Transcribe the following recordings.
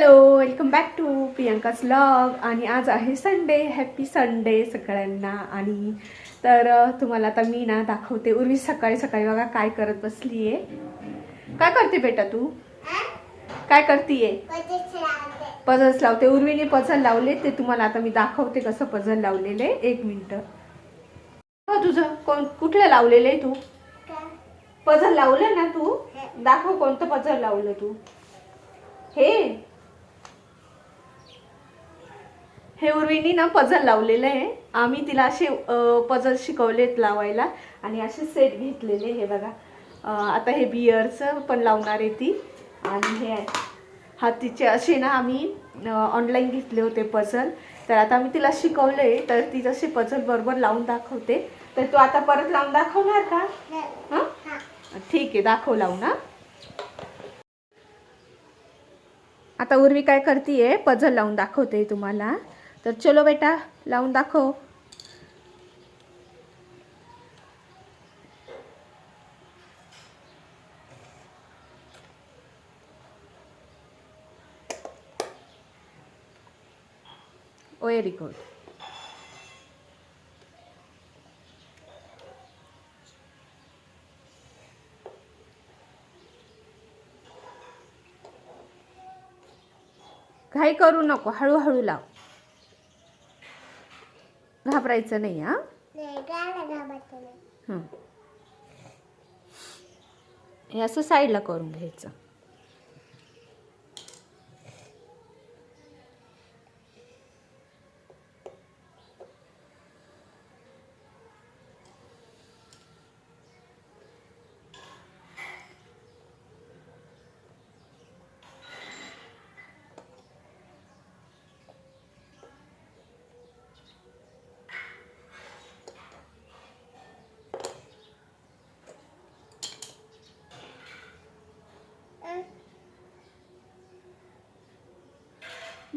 Hello welcome back to प्रियंकाच log आणि आज आहे संडे हॅपी संडे सगळ्यांना. आणि तर तुम्हाला आता मी ना दाखवते. उर्वी सकाळी सकाळी बघा काय करत बसली आहे काय करते बेटा तू? काय करतीये? पझल्स लावते. उर्वीने पझल लावले ते तुम्हाला आता मी दाखवते कसं पझल लावलेलं. आहे एक मिनटं. हो तुझं कोण कुठलं लावलेलं आहे तू? पझल लावलं ना तू? दाखव कोणतं पझल लावलं तू. हे हे उर्वीनी ना पझल लावलेलं आहे. आम्ही तिला असे पझल शिकवलेत लावायला. आणि असे सेट घेतलेले हे बघा. आता हे बियरचं पण लावणार आहे ती. आणि हे आहे. हातीचे असे ना आम्ही ऑनलाईन घेतले होते पझल तर आता मी तिला शिकवले तर ती जसे पझल बरोबर लावून दाखवते. तर तू आता परत लावून दाखवणार का? हं? ठीक आहे दाखव लावून ना आता उर्वी काय करतीये? पझल लावून दाखवते तुम्हाला. तर चलो बेटा लावून दाखव व्हेरी गुड घाई करू नको हळूहळू लाव घाबरायचं नाही हा? हं. हे असं साईडला करून घ्यायचं.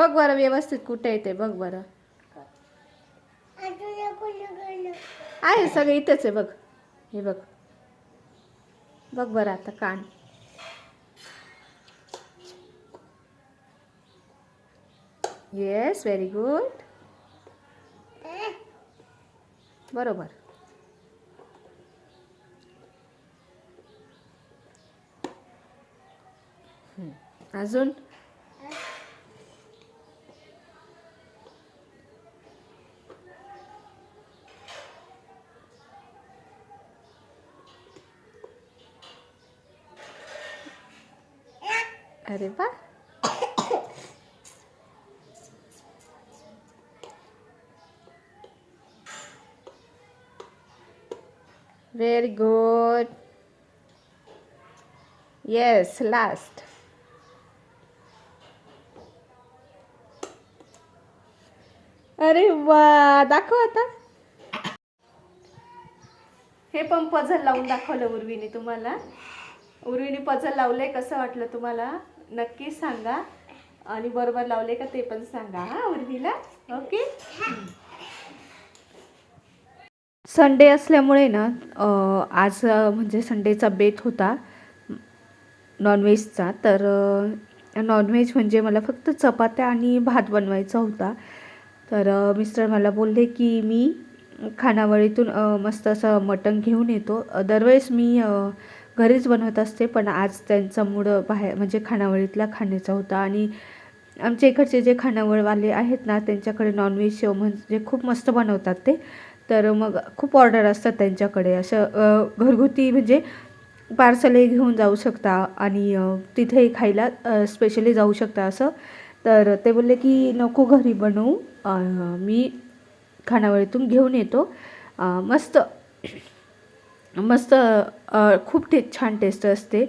बघ बरं व्यवस्थित कुठे येते बघ बरं. आहे सगळं इथेच आहे बघ. हे बघ. बघ बरं आता कान. येस व्हेरी गुड बरोबर. अजून? अरे वा. व्हेरी गुड येस लास्ट अरे वा दाखव आता. हे पण पझल लावून दाखवलं उर्वीने तुम्हाला. उर्वीने पझल लावले कसं वाटलं तुम्हाला? नक्की सांगा. आणि बरोबर लावले का ते पण सांगा हा उर्मीला? ओके संडे असल्यामुळे ना आज म्हणजे संडेचा बेत होता नॉनव्हेजचा तर नॉनव्हेज म्हणजे मला फक्त चपात्या आणि भात बनवायचा होता. तर मिस्टर मला बोलले की मी खानावळीतून मस्त असं मटण घेऊन येतो. दरवेळेस मी घरीच बनवत असते पण आज त्यांचा मूड बाहेर म्हणजे खानावळीतला खाण्याचा होता. आणि आमच्या इकडचे जे खानावळवाले आहेत ना त्यांच्याकडे नॉनव्हेज म्हणजे खूप मस्त बनवतात ते. तर मग खूप ऑर्डर असतात त्यांच्याकडे. असं घरगुती म्हणजे पार्सलही घेऊन जाऊ शकता आणि तिथेही खायला स्पेशली जाऊ शकता असं. तर ते बोलले की नको घरी बनवू. मी खानावळीतून घेऊन येतो. मस्त. मस्त खूप टे छान टेस्ट असते.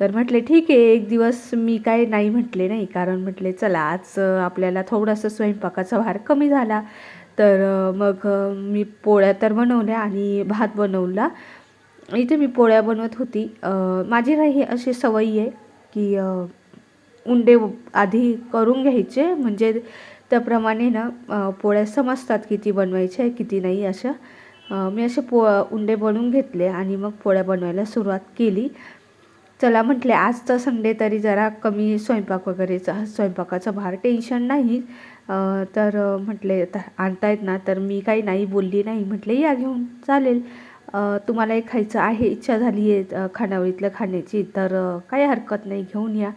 तर म्हटले ठीक आहे एक दिवस मी काय नाही म्हटले नाही कारण म्हटले चला आज आपल्याला थोडंसं स्वयंपाकाचा भार कमी झाला. तर मग मी पोळ्या तर बनवल्या आणि भात बनवला. इथे मी पोळ्या बनवत होती. माझी नाही अशी सवयी आहे की उंडे आधी करून घ्यायचे. म्हणजे त्याप्रमाणे ना पोळ्या समजतात किती बनवायच्या आहे किती नाही अशा. मी असे पो उंडे बनवून घेतले आणि मग पोळ्या बनवायला सुरुवात केली. चला म्हटले आजचा संडे तरी जरा कमी स्वयंपाक वगैरेचा स्वयंपाकाचं भार टेन्शन नाही. तर म्हटले आणता आणतायत ना तर मी काही नाही बोलली नाही. म्हटले या घेऊन चालेल. तुम्हाला एक खायचं आहे इच्छा झाली आहे खानावळीतलं खाण्याची तर काही हरकत नाही घेऊन या.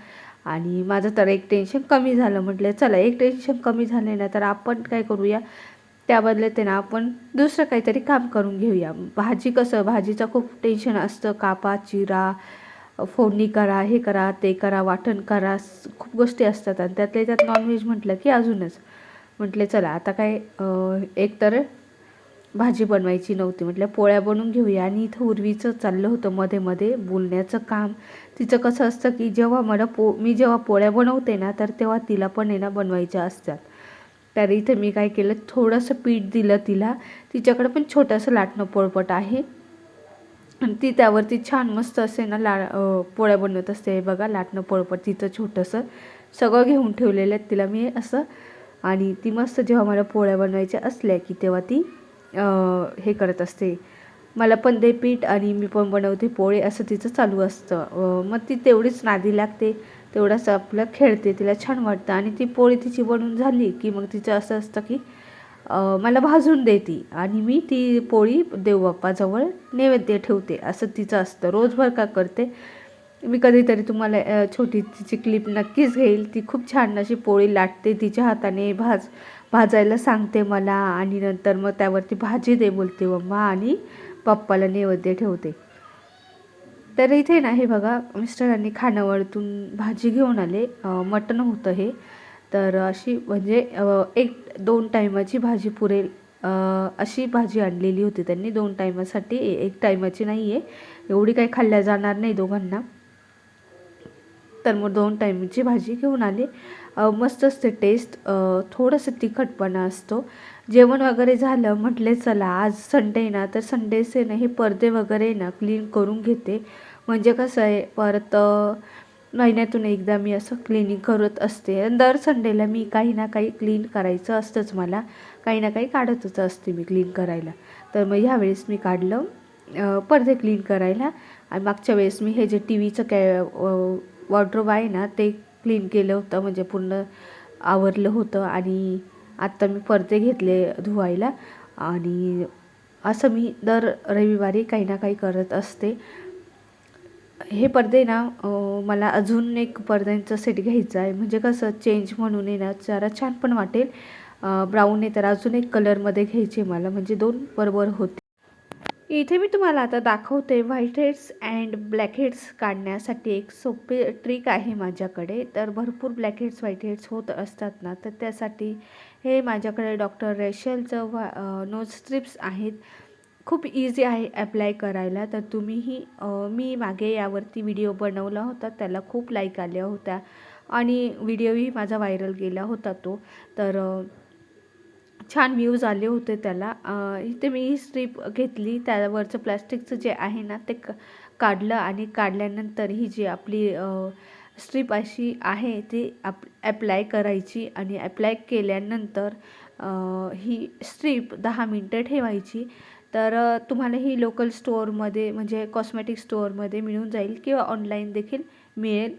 आणि माझं तर एक टेन्शन कमी झालं. म्हटलं चला एक टेन्शन कमी झालं ना तर आपण काय करूया? त्याबदल्यात आहे ना आपण दुसरं काहीतरी काम करून घेऊया. भाजी कसं भाजीचं खूप टेन्शन असतं. कापा चिरा फोडणी करा हे करा ते करा वाटण करा खूप गोष्टी असतात. आणि त्यातल्या त्यात नॉनव्हेज म्हटलं की अजूनच. म्हटले चला आता काय एकतर भाजी बनवायची नव्हती. म्हटलं पोळ्या बनवून घेऊया. आणि इथं उर्वीचं चाललं होतं मध्ये मध्ये बोलण्याचं काम. तिचं कसं असतं की जेव्हा मला पो मी जेव्हा पोळ्या बनवते ना तर तेव्हा तिला पण आहे ना बनवायच्या असतात. तर इथे मी काय केलं थोडंसं पीठ दिलं तिला. तिच्याकडे पण छोटंसं लाटणं पोळपट आहे. आणि ती त्यावरती छान मस्त असे ना ला पोळ्या बनवत असते. बघा लाटणं पोळपट तिचं छोटंसं. सगळं घेऊन ठेवलेलं आहे तिला मी असं. आणि ती मस्त जेव्हा मला पोळ्या बनवायच्या असल्या की तेव्हा ती हे करत असते. मला पण दे पीठ आणि मी पण बनवते पोळे असं तिचं चालू असतं. मग ती तेवढीच नादी लागते. तेवढाच आपलं खेळते तिला छान वाटतं. आणि ती पोळी तिची बनवून झाली की मग तिचं असं असतं की मला भाजून दे ती आणि मी ती पोळी देवबाप्पाजवळ नैवेद्य ठेवते. असं तिचं असतं. रोजभर का करते? मी कधीतरी तुम्हाला छोटी तिची क्लिप नक्कीच घेईल. ती खूप छान अशी पोळी लाटते तिच्या हाताने भाज भाजायला सांगते मला आणि नंतर मग त्यावरती भाजी दे बोलते मम्मा आणि पप्पाला नैवेद्य ठेवते. तर इथे ना हे बघा मिस्टरांनी खानावळतून भाजी घेऊन आले. मटण होतं हे. तर अशी म्हणजे एक दोन टायमाची भाजी पुरेल. अशी भाजी आणलेली होती त्यांनी. दोन टायमासाठी ए- एक टायमाची नाही आहे एवढी काही खाल्ल्या जाणार नाही दोघांना. तर मग दोन टाईमची भाजी घेऊन आले. मस्त असते टेस्ट थोडंसं तिखटपणा असतो. जेवण वगैरे झालं म्हटले चला आज संडे ना तर संडेचे ना हे पडदे वगैरे ना क्लीन करून घेते. म्हणजे कसं आहे परत महिन्यातून एकदा मी असं क्लिनिंग करत असते. दर संडेला मी काही ना काही क्लीन करायचं असतंच मला. काही ना काही काढतच असते मी क्लीन करायला. तर मग ह्यावेळेस मी काढलं. पडदे क्लीन करायला. आणि मागच्या वेळेस मी हे जे टी व्हीचं कॅ वॉर्ड्रोब आहे ना ते क्लीन केलं होतं म्हणजे पूर्ण आवरलं होतं आणि आत्ता मी पडदे घेतले धुवायला. आणि असं मी दर रविवारी काही ना काही करत असते. हे पडदे ना मला अजून एक पडद्यांचं सेट घ्यायचा आहे. म्हणजे कसं चेंज म्हणून आहे ना जरा छान पण वाटेल. ब्राऊन आहे तर अजून एक कलरमध्ये घ्यायचे मला. म्हणजे दोन बरोबर होते इथे मी तुम्हाला आता दाखवते white heads and black heads काढण्यासाठी एक सोपे ट्रिक आहे माझ्याकडे. तर भरपूर ब्लॅक हेड्स व्हाईट हेड्स होत असतात ना तर त्यासाठी हे माझ्याकडे डॉक्टर रेशलचं व्हा नोज स्ट्रिप्स आहेत. खूप इझी आहे अप्लाय करायला. तर तुम्हीही मी मागे यावरती व्हिडिओ बनवला होता त्याला खूप लाईक आल्या होत्या. आणि व्हिडिओही माझा व्हायरल गेला होता तो. तर छान व्ह्यूज आले होते त्याला. इथे मी ही स्ट्रीप घेतली. त्यावरचं प्लॅस्टिकचं जे आहे ना ते क काढलं आणि काढल्यानंतर ही जी आपली स्ट्रीप अशी आहे ती आप ॲप्लाय करायची आणि ॲप्लाय केल्यानंतर ही स्ट्रीप दहा मिनटं ठेवायची. तर तुम्हाला ही लोकल स्टोअरमध्ये म्हणजे कॉस्मेटिक स्टोअरमध्ये मिळून जाईल किंवा ऑनलाईन देखील मिळेल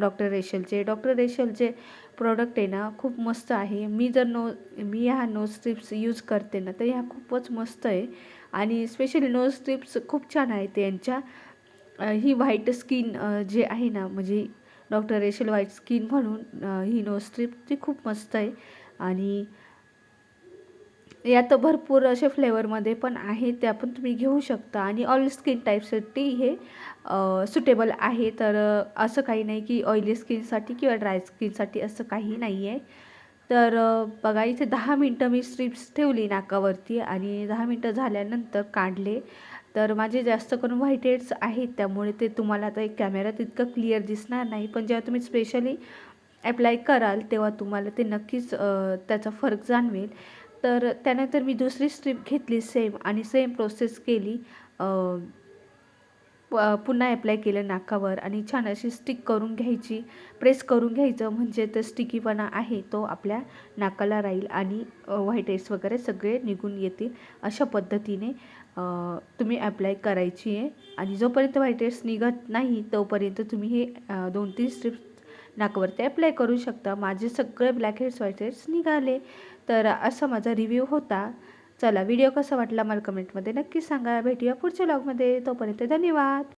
डॉक्टर रेशलचे डॉक्टर रेशलचे प्रोडक्ट आहे ना खूप मस्त आहे. मी जर नो मी ह्या नोज स्ट्रिप्स यूज करते ना तर ह्या खूपच मस्त आहे. आणि स्पेशली नोज स्ट्रिप्स खूप छान आहे त्यांच्या ही व्हाईट स्किन जे आहे ना म्हणजे डॉक्टर रेशल व्हाईट स्किन म्हणून ही नोज स्ट्रिप ती खूप मस्त आहे. आणि यात भरपूर असे फ्लेवरमध्ये पण आहेत त्या पण तुम्ही घेऊ शकता. आणि ऑल स्किन टाईपसाठी हे सुटेबल आहे. तर असं काही नाही की ऑइली स्किनसाठी किंवा ड्राय स्किनसाठी असं काही नाही आहे तर बघा इथे दहा मिनटं मी स्ट्रिप्स ठेवली नाकावरती आणि दहा मिनटं झाल्यानंतर काढले. तर माझे जास्त करून व्हाईट हेड्स आहेत त्यामुळे ते तुम्हाला आता एक कॅमेऱ्यात इतकं क्लिअर दिसणार नाही. पण जेव्हा तुम्ही स्पेशली ॲप्लाय कराल तेव्हा तुम्हाला ते नक्कीच त्याचा फरक जाणवेल. तर त्यानंतर मी दुसरी स्ट्रीप घेतली सेम आणि सेम प्रोसेस केली. प- पुन्हा ॲप्लाय केलं नाकावर आणि छान अशी स्टिक करून घ्यायची. प्रेस करून घ्यायचं म्हणजे तर स्टिकीपणा आहे तो आपल्या नाकाला राहील आणि व्हाईट एस वगैरे सगळे निघून येतील अशा पद्धतीने तुम्ही अप्लाय करायची आहे. आणि जोपर्यंत व्हाईट एस निघत नाही तोपर्यंत तुम्ही हे दोन तीन स्ट्रिप्स नाकावरती अप्लाय करू शकता. माझे सगळे ब्लॅक हेड्स व्हाईट हेड्स निघाले. तर असा माझा रिव्ह्यू होता. चला व्हिडिओ कसा वाटला मला कमेंटमध्ये नक्की सांगा. भेटूया पुढच्या ब्लॉगमध्ये तोपर्यंत धन्यवाद!